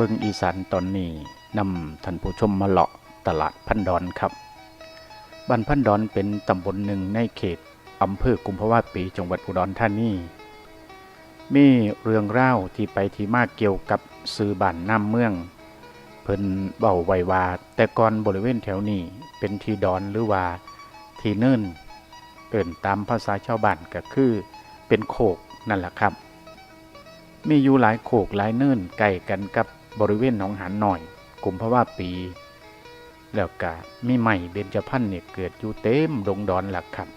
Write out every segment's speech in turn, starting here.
เบิงอีสานตอนนี้นำท่านผู้ชมมาเลาะตลาดพันดอนครับบ้านพันดอนเป็นตำบลหนึ่งในเขตอำเภอกุมภาวะปีจังหวัดอุดรธานีมีเรื่องเล่าที่ไปที่มาเกี่ยวกับซื้อบ้านน้ำเมือง เพิ่นเบาไววาแต่ก่อนบริเวณแถวนี้เป็นทีดอนหรือว่าทีเนิ่นเอิ่นตามภาษาชาวบ้านก็คือเป็นโขกนั่นแหละครับ มีอยู่หลายโขกหลายเนิ่นใกล้กันกับ บริเวณหนองหานหน่อยกลุ่มพระว่าปี แล้วก็มีใหม่เบญจพรรณเนี่ยเกิดอยู่เต็มดงดอนหลักครับ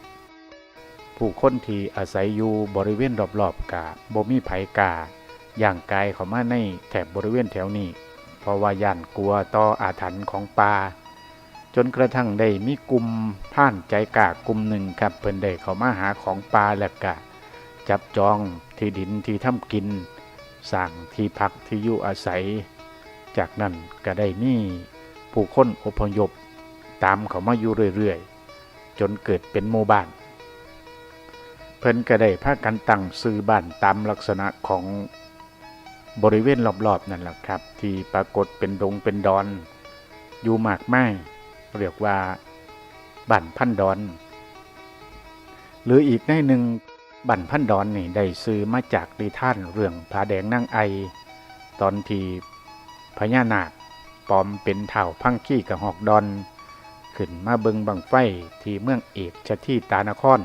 ผู้คนที่อาศัยอยู่บริเวณรอบๆกาบ่มีไผกาอย่างกายเข้ามาในแถบบริเวณแถวนี้ เพราะว่าย่านกลัวต่ออาถรรพ์ของป่าจนกระทั่งได้มีกลุ่มผ่านใจกากลุ่มหนึ่งครับเพิ่นได้เขามาหาของป่าและกะ จับจองที่ดินที่ทำกิน สร้างที่พักที่อยู่อาศัย จากนั้นก็ได้มีผู้คนอพยพตามเขามาอยู่เรื่อยๆ จนเกิดเป็นหมู่บ้าน เพิ่นก็ได้พากันตั้งซื้อบ้านตามลักษณะของบริเวณรอบๆนั่นแหละครับ ที่ปรากฏเป็นดงเป็นดอน อยู่มากไม้เรียกว่าบ้านพันดอน หรืออีกในหนึ่ง บั่นพันดอนนี่ได้ซื้อมาจากดีท่านเรื่องผาแดงนั่งไอ ตอนที่พญานาคปลอมเป็นเถ่าพังขี้กับหอกดอน ขึ้นมาเบิงบังไฟที่เมืองเอกชะที่ตานคร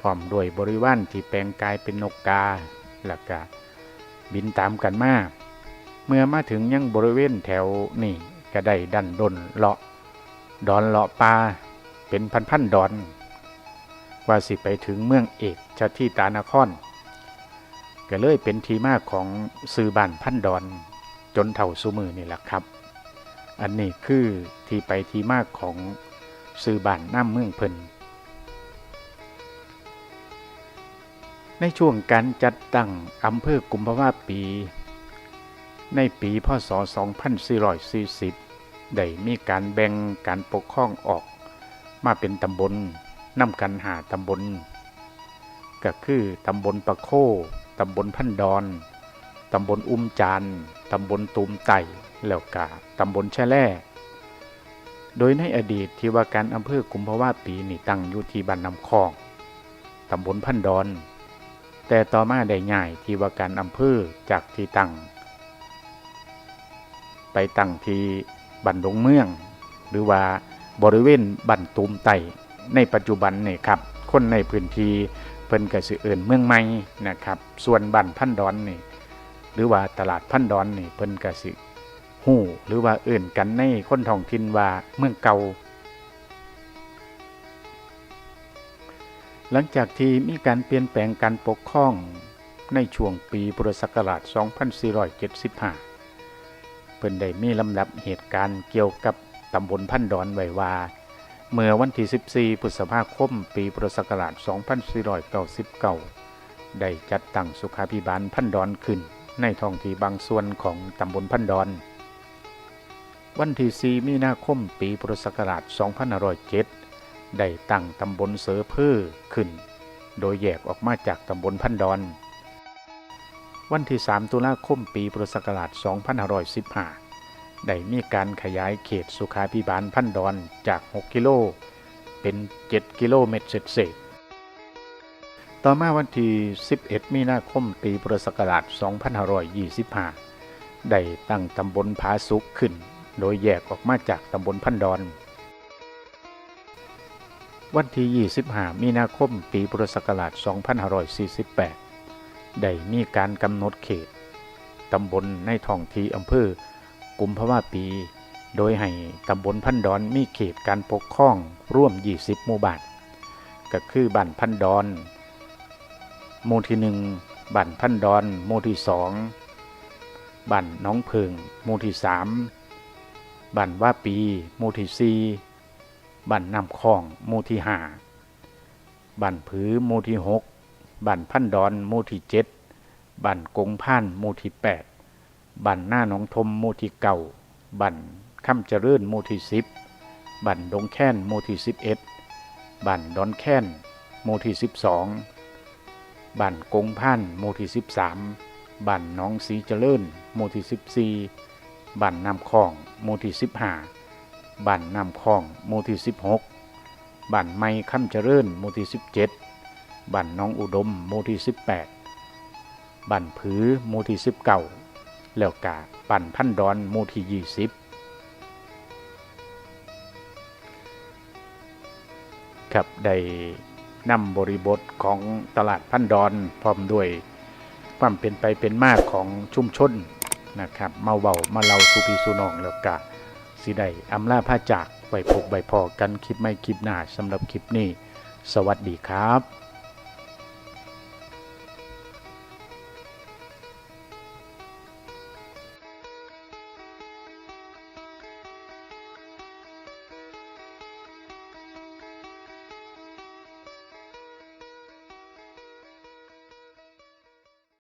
พร้อมด้วยบริวารที่แปลงกายเป็นนกกาและกาบินตามกันมาเมื่อมาถึงยังบริเวณแถวนี่ก็ได้ดันดนเลาะ ดอนเลาะปลาเป็นพันพันๆดอน ว่าสิไปถึงเมืองเอกชะที่ตานครก็เลยเป็นทีมาของซื้อบ้านพันดอนจนเท่าสุมือนี่แหละครับ อันนี้คือที่ไปทีมาของซื้อบ้านน้ำเมืองเพิ่นในช่วงการจัดตั้งอำเภอกุมภาวะปี ในปีพศ 2440 ได้มีการแบ่งการปกครองออกมาเป็นตำบล นำกันหาตำบลก็คือตำบลปะโคตำบลพันดอน ตำบลอุ้มจานตำบลตูมไต่แล้วกาตำบลแช่แล่โดยในอดีตที่ว่าการอำเภอกุมภาวะปีนี่ตั้งอยู่ที่บ้านน้ำคองตำบลพันดอน แต่ต่อมาได้ง่ายที่ว่าการอำเภอจากที่ตั้ง ไปตั้งที่บันดงเมือง หรือว่าบริเวณบันตูมไต่ ในปัจจุบันนี่ครับคนในพื้นที่เพิ่นก็สิเอิ้นเมืองใหม่นะครับ ส่วนบ้านพันดอนนี่หรือว่าตลาดพันดอนนี่เพิ่นก็สิฮู้หรือว่าเอิ้นกันในคนท้องถิ่นว่าเมืองเก่าหลังจากที่มีการเปลี่ยนแปลงการปกครองในช่วงปีพุทธศักราช 2475 เพิ่นได้มีลำดับเหตุการณ์เกี่ยวกับตำบลพันดอนไว้ว่า เมื่อวันที่ 14 พฤษภาคม ปีพุทธศักราช 2499 ได้จัดตั้งสุขาภิบาลพันดอนขึ้น ในท้องที่บางส่วนของตำบลพันดอน วันที่ 4 มีนาคม ปีพุทธศักราช 2507 ได้ตั้งตำบลเสือเพื่อขึ้น โดยแยกออกมาจากตำบลพันดอน วันที่ 3 ตุลาคม ปีพุทธศักราช 2515 ได้มีการขยายเขตสุขาพิบาลพันดอนจาก 6 กิโล เป็น 7 กิโลเมตรเศษ ต่อมาวันที่ 11 มีนาคม ปีพุทธศักราช 2525 ได้ตั้งตำบลผาสุกขึ้น โดยแยกออกมาจากตำบลพันดอน วันที่ 25 มีนาคม ปีพุทธศักราช 2548 ได้มีการกำหนดเขตตำบลในท้องที่อำเภอ กุมภาวะปี โดยให้ตำบลพันดอนมีเขตการปกครองร่วม 20 หมู่บ้านก็คือบ้านพันดอน หมู่ที่หนึ่งบ้านพันดอน หมู่ที่สองบ้านน้องเพิงหมู่ที่สามบ้านว่าปีหมู่ที่สี่บ้านน้ำคลองหมู่ที่ห้าบ้านผือหมู่ที่หกบ้านพันดอนหมู่ที่เจ็ดบ้านกงพันหมู่ที่แปด บั่นหน้าหนองทมหมู่ที่เก่า บั่นค่ำเจริญหมู่ที่สิบบั่นดงแค้นหมู่ที่สิบเอ็ดบั่นดอนแค้นหมู่ที่สิบสองบั่นกงพันหมู่ที่สิบสามบ้านน้องสีเจริญหมู่ที่บ้านน้ำคลองหมู่ที่15บ้านน้ำคลองหมู่ที่16บ้านไม้คำเจริญหมู่ที่17บ้านหน้องอุดมหมู่ที่18บ้านผือหมู่ที่19 แล้วกาบ้านพันดอนมู่ที่20ครับได้นำบริบทของตลาดพันดอนพร้อมด้วยความเป็นไปเป็นมากของชุมชนนะครับมาเว้ามาเล่าสู่พี่สู่น้องแล้วก็สิได้อำลาผ้าจากไว้พบไว้พอกันคลิปไม่คลิปหน้าสำหรับคลิปนี้ สวัสดีครับ